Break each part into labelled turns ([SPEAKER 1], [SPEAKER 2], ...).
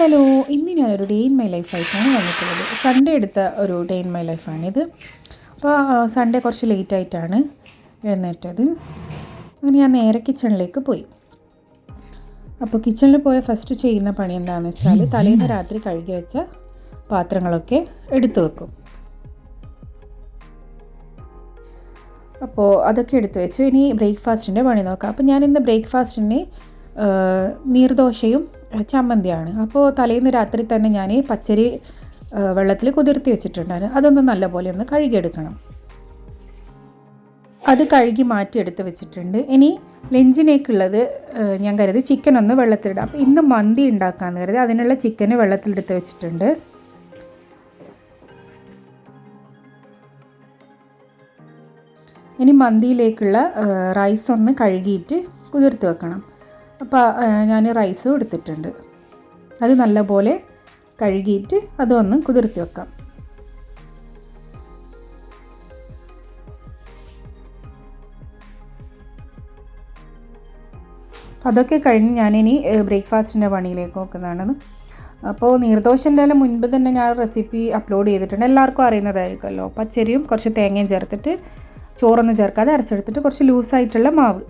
[SPEAKER 1] Hello ഇന്ന് ഞാനൊരു day in my ലൈഫായിട്ടാണ് വന്നിട്ടുള്ളത്. സൺഡേ എടുത്ത ഒരു ഡേ ഇൻ മൈ ലൈഫാണിത് അപ്പോൾ സൺഡേ കുറച്ച് ലേറ്റ് ആയിട്ടാണ് എഴുന്നേറ്റത്. അങ്ങനെ ഞാൻ നേരെ കിച്ചണിലേക്ക് പോയി. അപ്പോൾ കിച്ചണിൽ പോയ ഫസ്റ്റ് ചെയ്യുന്ന പണി എന്താണെന്ന് വെച്ചാൽ തലേന്ന് രാത്രി കഴുകി വെച്ച പാത്രങ്ങളൊക്കെ എടുത്തു വെക്കും. അപ്പോൾ അതൊക്കെ എടുത്തു വെച്ചു. ഇനി ബ്രേക്ക്ഫാസ്റ്റിന്റെ പണി നോക്കാം. അപ്പോൾ ഞാൻ ഇന്ന് ബ്രേക്ക്ഫാസ്റ്റിന് നീർദോശയും ചമ്മന്തിയാണ്. അപ്പോൾ തലേന്ന് രാത്രി തന്നെ ഞാൻ ഈ പച്ചരി വെള്ളത്തിൽ കുതിർത്തി വെച്ചിട്ടുണ്ടായിരുന്നു. അതൊന്ന് നല്ലപോലെ ഒന്ന് കഴുകിയെടുക്കണം. അത് കഴുകി മാറ്റി എടുത്ത് വെച്ചിട്ടുണ്ട്. ഇനി ലഞ്ചിനേക്കുള്ളത് ഞാൻ കരുതി ചിക്കൻ ഒന്ന് വെള്ളത്തിലിടാം. അപ്പോൾ ഇന്ന് മന്തി ഉണ്ടാക്കാമെന്ന് കരുതി അതിനുള്ള ചിക്കന് വെള്ളത്തിലെടുത്ത് വെച്ചിട്ടുണ്ട്. ഇനി മന്തിയിലേക്കുള്ള റൈസ് ഒന്ന് കഴുകിയിട്ട് കുതിർത്ത് വെക്കണം. അപ്പോൾ ഞാൻ റൈസും എടുത്തിട്ടുണ്ട് അത് നല്ലപോലെ കഴുകിയിട്ട് അതൊന്ന് കുതിർത്തി വെക്കാം. അതൊക്കെ കഴിഞ്ഞ് ഞാനിനി ബ്രേക്ക്ഫാസ്റ്റിന്റെ പണിയിലേക്ക് നോക്കുന്നതാണ്. അപ്പോൾ നീർദോശന്റെ എല്ലാം മുൻപ് തന്നെ ഞാൻ റെസിപ്പി അപ്ലോഡ് ചെയ്തിട്ടുണ്ട്. എല്ലാവർക്കും അറിയുന്നതായിരിക്കുമല്ലോ. പച്ചരിയും കുറച്ച് തേങ്ങയും ചേർത്തിട്ട് ചോറൊന്നും ചേർക്കാതെ അരച്ചെടുത്തിട്ട് കുറച്ച് ലൂസായിട്ടുള്ള മാവ്.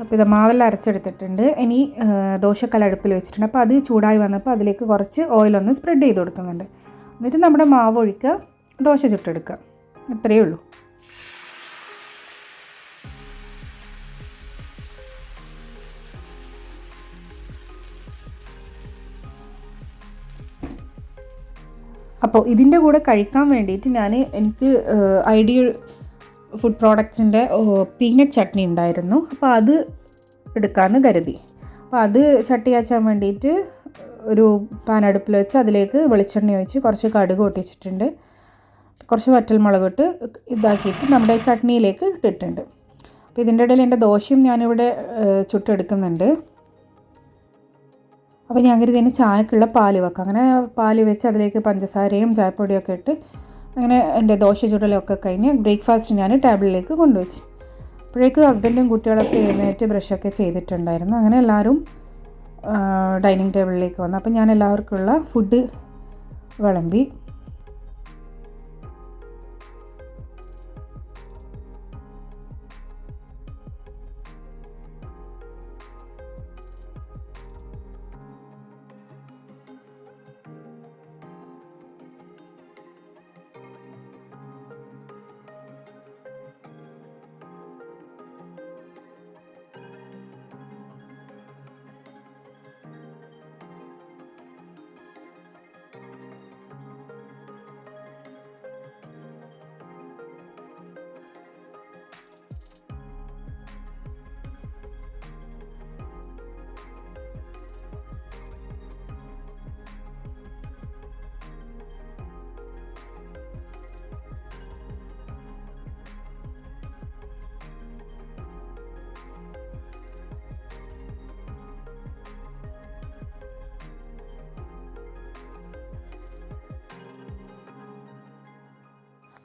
[SPEAKER 1] അപ്പോൾ ഇത് മാവെല്ലാം അരച്ചെടുത്തിട്ടുണ്ട്. ഇനി ദോശക്കല അടുപ്പിൽ വെച്ചിട്ടുണ്ട്. അപ്പോൾ അത് ചൂടായി വന്നപ്പോൾ അതിലേക്ക് കുറച്ച് ഓയിലൊന്ന് സ്പ്രെഡ് ചെയ്ത് കൊടുക്കുന്നുണ്ട്. എന്നിട്ട് നമ്മുടെ മാവ് ഒഴിക്കുക ദോശ ചുട്ടെടുക്കുക. അത്രയേ ഉള്ളൂ. അപ്പോൾ ഇതിന്റെ കൂടെ കഴിക്കാൻ വേണ്ടിയിട്ട് ഞാൻ എനിക്ക് ഐഡിയ ഫുഡ് പ്രോഡക്ട്സിന്റെ പീനട്ട് ചട്നി ഉണ്ടായിരുന്നു. അപ്പോൾ അത് എടുക്കാമെന്ന് കരുതി. അപ്പോൾ അത് ചട്ടി കാച്ചാൻ വേണ്ടിയിട്ട് ഒരു പാൻ അടുപ്പിൽ വെച്ച് അതിലേക്ക് വെളിച്ചെണ്ണ ഒഴിച്ച് കുറച്ച് കടുക് ഒട്ടിച്ചിട്ടുണ്ട് കുറച്ച് വറ്റൽമുളക് ഇട്ട് ഇതാക്കിയിട്ട് നമ്മുടെ ചട്നിയിലേക്ക് ഇട്ടിട്ടുണ്ട്. അപ്പോൾ ഇതിന്റെ ഇടയിൽ എന്റെ ദോശയും ഞാനിവിടെ ചുട്ടെടുക്കുന്നുണ്ട്. അപ്പോൾ ഞാൻ കരുതി ഇതിന് ചായക്കുള്ള പാൽ വെക്കാം. അങ്ങനെ പാൽ വെച്ച് അതിലേക്ക് പഞ്ചസാരയും ചായപ്പൊടിയൊക്കെ ഇട്ട് അങ്ങനെ എന്റെ ദോശ ചുടലൊക്കെ കഴിഞ്ഞ് ബ്രേക്ക്ഫാസ്റ്റ് ഞാൻ ടേബിളിലേക്ക് കൊണ്ടുവച്ചു. അപ്പോഴേക്ക് ഹസ്ബൻഡും കുട്ടികളൊക്കെ എഴുന്നേറ്റ് ബ്രഷൊക്കെ ചെയ്തിട്ടുണ്ടായിരുന്നു. അങ്ങനെ എല്ലാവരും ഡൈനിങ് ടേബിളിലേക്ക് വന്നു. അപ്പം ഞാൻ എല്ലാവർക്കുള്ള ഫുഡ് വിളമ്പി.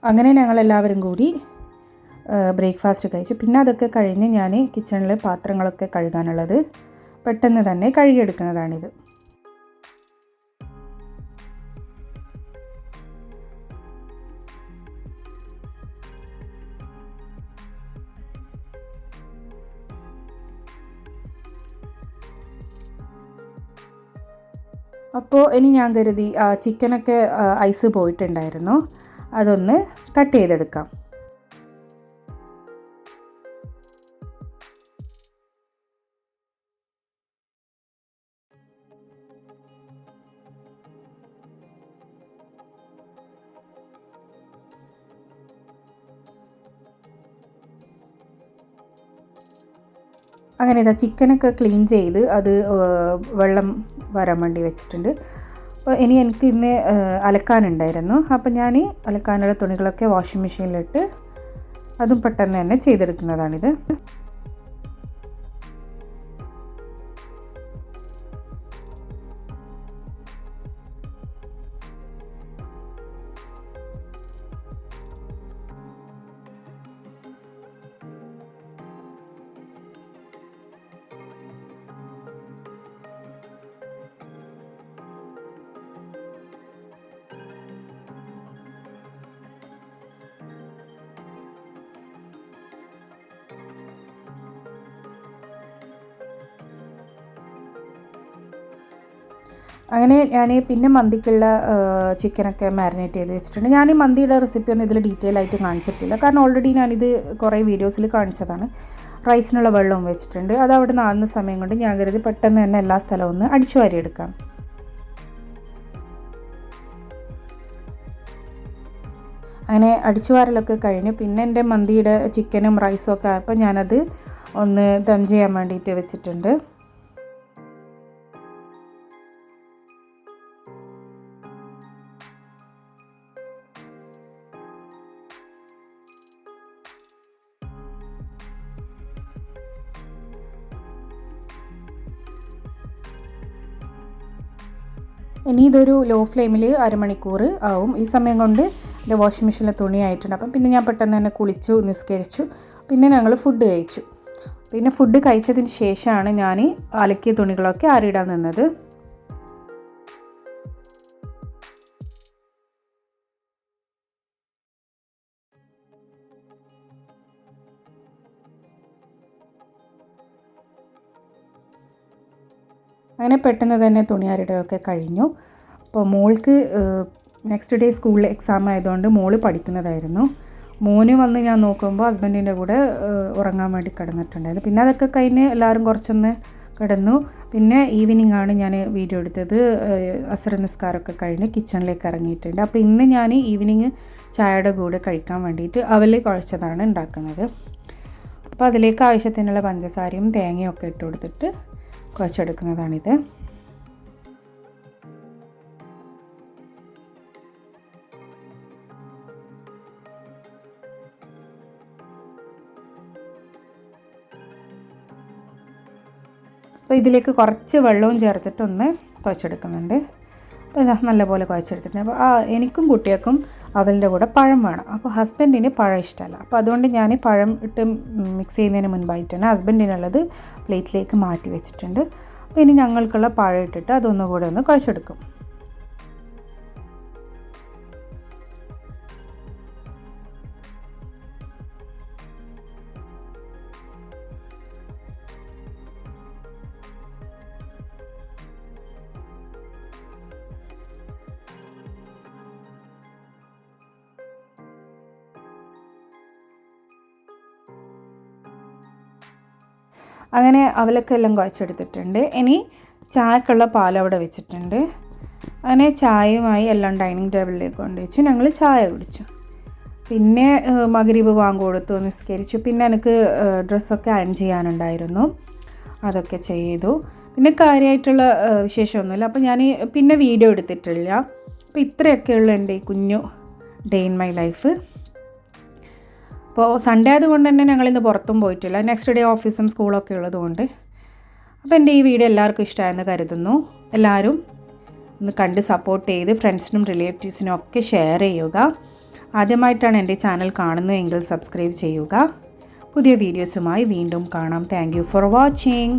[SPEAKER 1] അങ്ങനെ ഞങ്ങളെല്ലാവരും കൂടി ബ്രേക്ക്ഫാസ്റ്റ് കഴിച്ചു. പിന്നെ അതൊക്കെ കഴിഞ്ഞ് ഞാൻ കിച്ചണിലെ പാത്രങ്ങളൊക്കെ കഴുകാനുള്ളത് പെട്ടെന്ന് തന്നെ കഴുകിയെടുക്കുന്നതാണിത്. അപ്പോൾ ഇനി ഞാൻ കരുതി ചിക്കനൊക്കെ ഐസ് പോയിട്ടുണ്ടായിരുന്നു. അതൊന്ന് കട്ട് ചെയ്തെടുക്കാം. അങ്ങനെ ഇതാ ചിക്കനൊക്കെ ക്ലീൻ ചെയ്ത് അത് വെള്ളം വരാൻ വേണ്ടി വെച്ചിട്ടുണ്ട്. അപ്പോൾ ഇനി എനിക്ക് ഇന്ന് അലക്കാനുണ്ടായിരുന്നു. അപ്പോൾ ഞാൻ അലക്കാനുള്ള തുണികളൊക്കെ വാഷിംഗ് മെഷീനിലിട്ട് അതും പെട്ടെന്ന് തന്നെ ചെയ്തെടുക്കുന്നതാണിത്. അങ്ങനെ ഞാൻ പിന്നെ മന്തിക്കുള്ള ചിക്കനൊക്കെ മാരിനേറ്റ് ചെയ്ത് വെച്ചിട്ടുണ്ട്. ഞാൻ ഈ മന്തിയുടെ റെസിപ്പി ഒന്നും ഇതിൽ ഡീറ്റെയിൽ ആയിട്ട് കാണിച്ചിട്ടില്ല. കാരണം ഓൾറെഡി ഞാനിത് കുറേ വീഡിയോസിൽ കാണിച്ചതാണ്. റൈസിനുള്ള വെള്ളവും വെച്ചിട്ടുണ്ട്. അത് അവിടെ നിന്ന് സമയം കൊണ്ട് ഞാൻ കരുതി പെട്ടെന്ന് തന്നെ എല്ലാ സ്ഥലവും ഒന്ന് അടിച്ചു വാരിയെടുക്കാം അങ്ങനെ അടിച്ചു വാരലൊക്കെ കഴിഞ്ഞ് പിന്നെ എന്റെ മന്തിയുടെ ചിക്കനും റൈസും ഒക്കെ ആയപ്പോൾ ഞാനത് ഒന്ന് ദം ചെയ്യാൻ വേണ്ടിയിട്ട് വെച്ചിട്ടുണ്ട്. ഇനി ഇതൊരു ലോ ഫ്ലെയിമിൽ അരമണിക്കൂർ ആവും. ഈ സമയം കൊണ്ട് എന്റെ വാഷിംഗ് മെഷീനിലെ തുണി ആയിട്ടുണ്ട് അപ്പം പിന്നെ ഞാൻ പെട്ടെന്ന് തന്നെ കുളിച്ചു നിസ്കരിച്ചു. പിന്നെ ഞങ്ങൾ ഫുഡ് കഴിച്ചു. പിന്നെ ഫുഡ് കഴിച്ചതിന് ശേഷമാണ് ഞാൻ അലക്കിയ തുണികളൊക്കെ ആരിടാൻ നിന്നത്. അങ്ങനെ പെട്ടെന്ന് തന്നെ തുണിയാരിടമൊക്കെ കഴിഞ്ഞു. അപ്പോൾ മോൾക്ക് നെക്സ്റ്റ് ഡേ സ്കൂളിൽ എക്സാം ആയതുകൊണ്ട് മോൾ പഠിക്കുന്നതായിരുന്നു. മോന് വന്ന് ഞാൻ നോക്കുമ്പോൾ ഹസ്ബൻഡിന്റെ കൂടെ ഉറങ്ങാൻ വേണ്ടി കിടന്നിട്ടുണ്ടായിരുന്നു. പിന്നെ അതൊക്കെ കഴിഞ്ഞ് എല്ലാവരും കുറച്ചൊന്ന് കിടന്നു. പിന്നെ ഈവനിങ് ആണ് ഞാൻ വീഡിയോ എടുത്തത്. അസറ നിസ്കാരമൊക്കെ കഴിഞ്ഞ് കിച്ചണിലേക്ക് ഇറങ്ങിയിട്ടുണ്ട്. അപ്പോൾ ഇന്ന് ഞാൻ ഈവനിങ് ചായയുടെ കൂടെ കഴിക്കാൻ വേണ്ടിയിട്ട് അവൽ കുഴച്ചതാണ് ഉണ്ടാക്കുന്നത്. അപ്പോൾ അതിലേക്ക് ആവശ്യത്തിനുള്ള പഞ്ചസാരയും തേങ്ങയും ഒക്കെ ഇട്ട് കൊടുത്തിട്ട് കുഴച്ചെടുക്കുന്നതാണിത്. അപ്പോൾ ഇതിലേക്ക് കുറച്ച് വെള്ളവും ചേർത്തിട്ടൊന്ന് കുഴച്ചെടുക്കുന്നുണ്ട്. അപ്പോൾ ഇതാ നല്ലപോലെ കുഴച്ചെടുത്തിട്ടുണ്ട്. അപ്പോൾ ആ എനിക്കും കുട്ടികൾക്കും അവലിന്റെ കൂടെ പഴം വേണം. അപ്പോൾ ഹസ്ബൻഡിന് പഴം ഇഷ്ടമല്ല. അപ്പോൾ അതുകൊണ്ട് ഞാൻ പഴം ഇട്ട് മിക്സ് ചെയ്യുന്നതിന് മുൻപായിട്ട് തന്നെ ഹസ്ബൻഡിനുള്ളത് പ്ലേറ്റിലേക്ക് മാറ്റി വെച്ചിട്ടുണ്ട്. അപ്പോൾ ഇനി ഞങ്ങൾക്കുള്ള പഴം ഇട്ടിട്ട് അതൊന്നുകൂടെ ഒന്ന് കുഴച്ചെടുക്കും. അങ്ങനെ അവലൊക്കെ എല്ലാം കുഴച്ചെടുത്തിട്ടുണ്ട്. ഇനി ചായക്കുള്ള പാൽ അവിടെ വെച്ചിട്ടുണ്ട്. അങ്ങനെ ചായയുമായി എല്ലാം ഡൈനിങ് ടേബിളിലേക്ക് കൊണ്ട് വെച്ചു. ഞങ്ങൾ ചായ കുടിച്ചു. പിന്നെ മകരീബ് വാങ്ങി കൊടുത്തു നിസ്കരിച്ചു. പിന്നെ എനിക്ക് ഡ്രസ്സൊക്കെ അയൺ ചെയ്യാനുണ്ടായിരുന്നു. അതൊക്കെ ചെയ്തു. പിന്നെ കാര്യമായിട്ടുള്ള വിശേഷമൊന്നുമില്ല. അപ്പോൾ ഞാൻ പിന്നെ വീഡിയോ എടുത്തിട്ടില്ല. അപ്പോൾ ഇത്രയൊക്കെയുള്ള എന്റെ കുഞ്ഞു ഡേ ഇൻ മൈ ലൈഫ്. അപ്പോൾ സൺഡേ ആയതുകൊണ്ട് തന്നെ ഞങ്ങളിന്ന് പുറത്തും പോയിട്ടില്ല. നെക്സ്റ്റ് ഡേ ഓഫീസും സ്കൂളൊക്കെ ഉള്ളതുകൊണ്ട്. അപ്പോൾ എന്റെ ഈ വീഡിയോ എല്ലാവർക്കും ഇഷ്ടമായെന്ന് കരുതുന്നു. എല്ലാവരും ഒന്ന് കണ്ട് സപ്പോർട്ട് ചെയ്ത് ഫ്രണ്ട്സിനും റിലേറ്റീവ്സിനും ഒക്കെ ഷെയർ ചെയ്യുക. ആദ്യമായിട്ടാണ് എന്റെ ചാനൽ കാണുന്നതെങ്കിൽ സബ്സ്ക്രൈബ് ചെയ്യുക. പുതിയ വീഡിയോസുമായി വീണ്ടും കാണാം. Thank for watching